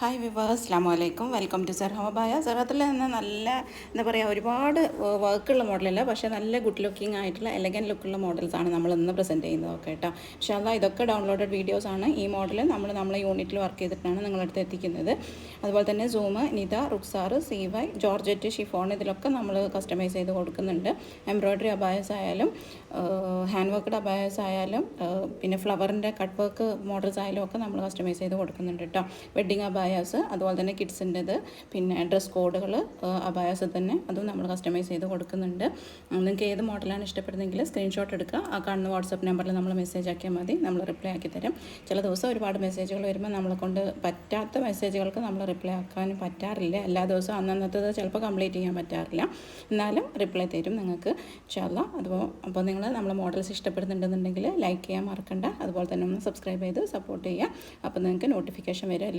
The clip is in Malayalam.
ഹായ് വിവാഹ അസ്ലാം വലൈക്കും വെൽക്കം ടു സർ സെറത്തിൽ നിന്ന് നല്ല എന്താ പറയുക ഒരുപാട് വർക്കുള്ള മോഡലല്ല പക്ഷേ നല്ല ഗുഡ് ലുക്കിംഗ് ആയിട്ടുള്ള എലഗൻ ലുക്കുള്ള മോഡൽസ് ആണ് നമ്മൾ ഇന്ന് പ്രസന്റ് ചെയ്യുന്നതൊക്കെ കേട്ടോ പക്ഷേ അതാ ഇതൊക്കെ ഡൗൺലോഡഡ് വീഡിയോസാണ് ഈ മോഡൽ നമ്മൾ നമ്മളെ യൂണിറ്റിൽ വർക്ക് ചെയ്തിട്ടാണ് നിങ്ങളടുത്ത് എത്തിക്കുന്നത്. അതുപോലെ തന്നെ zoom Nita റുക്സാർ C Y georgette chiffon ഇതിലൊക്കെ നമ്മൾ കസ്റ്റമൈസ് ചെയ്ത് കൊടുക്കുന്നുണ്ട്. എംബ്രോയ്ഡറി അബായസ് ആയാലും ഹാൻഡ് വർക്ക്ഡ് അബായസ് ആയാലും പിന്നെ ഫ്ലവറിന്റെ കട്ട് വർക്ക് മോഡൽസ് ആയാലും ഒക്കെ നമ്മൾ കസ്റ്റമൈസ് ചെയ്ത് കൊടുക്കുന്നുണ്ട് കേട്ടോ വെഡ്ഡിങ് അബായാസ് അതുപോലെ തന്നെ കിഡ്സിന്റെത് പിന്നെ ഡ്രസ് കോഡുകൾ അബായാസ് തന്നെ അതും നമ്മൾ കസ്റ്റമൈസ് ചെയ്ത് കൊടുക്കുന്നുണ്ട്. നിങ്ങൾക്ക് ഏത് മോഡലാണ് ഇഷ്ടപ്പെടുന്നതെങ്കിൽ സ്ക്രീൻഷോട്ട് എടുക്കുക ആ കാണുന്ന വാട്സപ്പ് നമ്പറിൽ നമ്മൾ മെസ്സേജ് ആക്കിയാൽ മതി. നമ്മൾ റിപ്ലൈ ആക്കി തരും. ചില ദിവസം ഒരുപാട് മെസ്സേജുകൾ വരുമ്പോൾ നമ്മളെ കൊണ്ട് പറ്റാത്ത മെസ്സേജുകൾക്ക് നമ്മൾ റിപ്ലൈ ആക്കാനും പറ്റാറില്ല. എല്ലാ ദിവസവും അന്നന്നത്തത് ചിലപ്പോൾ കംപ്ലീറ്റ് ചെയ്യാൻ പറ്റാറില്ല. എന്നാലും റിപ്ലൈ തരും നിങ്ങൾക്ക് ഇൻഷാല്ല അതുപോലെ അപ്പോൾ നിങ്ങൾ നമ്മളെ മോഡൽസ് ഇഷ്ടപ്പെടുന്നുണ്ടെന്നുണ്ടെങ്കിൽ ലൈക്ക് ചെയ്യാൻ മറക്കണ്ട. അതുപോലെ തന്നെ ഒന്ന് സബ്സ്ക്രൈബ് ചെയ്ത് സപ്പോർട്ട് ചെയ്യുക. അപ്പോൾ നിങ്ങൾക്ക് നോട്ടിഫിക്കേഷൻ വരും.